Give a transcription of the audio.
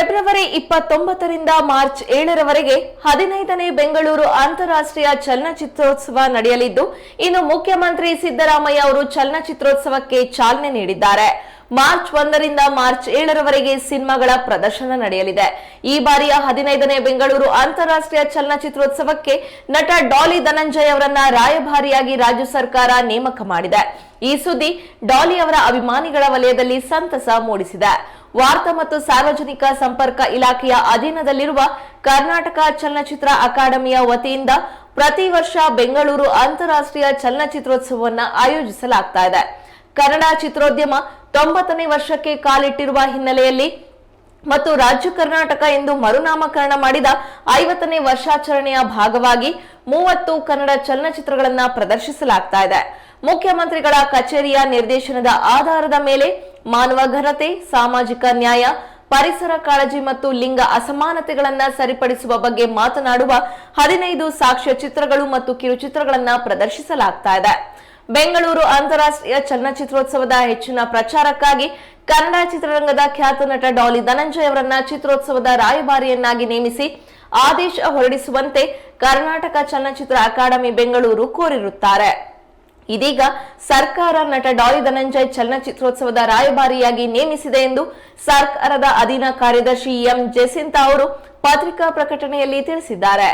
February ಇಪ್ಪತ್ತೊಂಬತ್ತರಿಂದ March ಏಳರವರೆಗೆ ಹದಿನೈದನೇ ಬೆಂಗಳೂರು ಅಂತಾರಾಷ್ಟ್ರೀಯ ಚಲನಚಿತ್ರೋತ್ಸವ ನಡೆಯಲಿದ್ದು, ಇನ್ನು ಮುಖ್ಯಮಂತ್ರಿ ಸಿದ್ದರಾಮಯ್ಯ ಅವರು ಚಲನಚಿತ್ರೋತ್ಸವಕ್ಕೆ ಚಾಲನೆ ನೀಡಿದ್ದಾರೆ. ಮಾರ್ಚ್ ಒಂದರಿಂದ ಮಾರ್ಚ್ ಏಳರವರೆಗೆ ಸಿನಿಮಾಗಳ ಪ್ರದರ್ಶನ ನಡೆಯಲಿದೆ. ಈ ಬಾರಿಯ ಹದಿನೈದನೇ ಬೆಂಗಳೂರು ಅಂತಾರಾಷ್ಟ್ರೀಯ ಚಲನಚಿತ್ರೋತ್ಸವಕ್ಕೆ ನಟ ಡಾಲಿ ಧನಂಜಯ್ ಅವರನ್ನ ರಾಯಭಾರಿಯಾಗಿ ರಾಜ್ಯ ಸರ್ಕಾರ ನೇಮಕ ಮಾಡಿದೆ. ಈ ಸುದ್ದಿ ಡಾಲಿ ಅವರ ಅಭಿಮಾನಿಗಳ ವಲಯದಲ್ಲಿ ಸಂತಸ ಮೂಡಿಸಿದೆ. ವಾರ್ತಾ ಮತ್ತು ಸಾರ್ವಜನಿಕ ಸಂಪರ್ಕ ಇಲಾಖೆಯ ಅಧೀನದಲ್ಲಿರುವ ಕರ್ನಾಟಕ ಚಲನಚಿತ್ರ ಅಕಾಡೆಮಿಯ ವತಿಯಿಂದ ಪ್ರತಿ ವರ್ಷ ಬೆಂಗಳೂರು ಅಂತಾರಾಷ್ಟ್ರೀಯ ಚಲನಚಿತ್ರೋತ್ಸವವನ್ನು ಆಯೋಜಿಸಲಾಗ್ತಾ ಇದೆ. ಕನ್ನಡ ಚಿತ್ರೋದ್ಯಮ ತೊಂಬತ್ತನೇ ವರ್ಷಕ್ಕೆ ಕಾಲಿಟ್ಟಿರುವ ಹಿನ್ನೆಲೆಯಲ್ಲಿ ಮತ್ತು ರಾಜ್ಯ ಕರ್ನಾಟಕ ಎಂದು ಮರುನಾಮಕರಣ ಮಾಡಿದ ಐವತ್ತನೇ ವರ್ಷಾಚರಣೆಯ ಭಾಗವಾಗಿ ಮೂವತ್ತು ಕನ್ನಡ ಚಲನಚಿತ್ರಗಳನ್ನು ಪ್ರದರ್ಶಿಸಲಾಗ್ತಾ ಇದೆ. ಮುಖ್ಯಮಂತ್ರಿಗಳ ಕಚೇರಿಯ ನಿರ್ದೇಶನದ ಆಧಾರದ ಮೇಲೆ ಮಾನವ ಘನತೆ, ಸಾಮಾಜಿಕ ನ್ಯಾಯ, ಪರಿಸರ ಕಾಳಜಿ ಮತ್ತು ಲಿಂಗ ಅಸಮಾನತೆಗಳನ್ನು ಸರಿಪಡಿಸುವ ಬಗ್ಗೆ ಮಾತನಾಡುವ ಹದಿನೈದು ಸಾಕ್ಷ್ಯ ಚಿತ್ರಗಳು ಮತ್ತು ಕಿರುಚಿತ್ರಗಳನ್ನು ಪ್ರದರ್ಶಿಸಲಾಗ್ತಾ ಇದೆ. ಬೆಂಗಳೂರು ಅಂತಾರಾಷ್ಟ್ರೀಯ ಚಲನಚಿತ್ರೋತ್ಸವದ ಹೆಚ್ಚಿನ ಪ್ರಚಾರಕ್ಕಾಗಿ ಕನ್ನಡ ಚಿತ್ರರಂಗದ ಖ್ಯಾತ ನಟ ಡಾಲಿ ಧನಂಜಯ್ ಅವರನ್ನ ಚಿತ್ರೋತ್ಸವದ ರಾಯಭಾರಿಯನ್ನಾಗಿ ನೇಮಿಸಿ ಆದೇಶ ಹೊರಡಿಸುವಂತೆ ಕರ್ನಾಟಕ ಚಲನಚಿತ್ರ ಅಕಾಡೆಮಿ ಬೆಂಗಳೂರು ಕೋರಿರುತ್ತಾರೆ. ಇದೀಗ ಸರ್ಕಾರ ನಟ ಡಾಲಿ ಧನಂಜಯ್ ಚಲನಚಿತ್ರೋತ್ಸವದ ರಾಯಭಾರಿಯಾಗಿ ನೇಮಿಸಿದೆ ಎಂದು ಸರ್ಕಾರದ ಅಧೀನ ಕಾರ್ಯದರ್ಶಿ ಎಂ ಜೆಸಿಂತಾ ಅವರು ಪತ್ರಿಕಾ ಪ್ರಕಟಣೆಯಲ್ಲಿ ತಿಳಿಸಿದ್ದಾರೆ.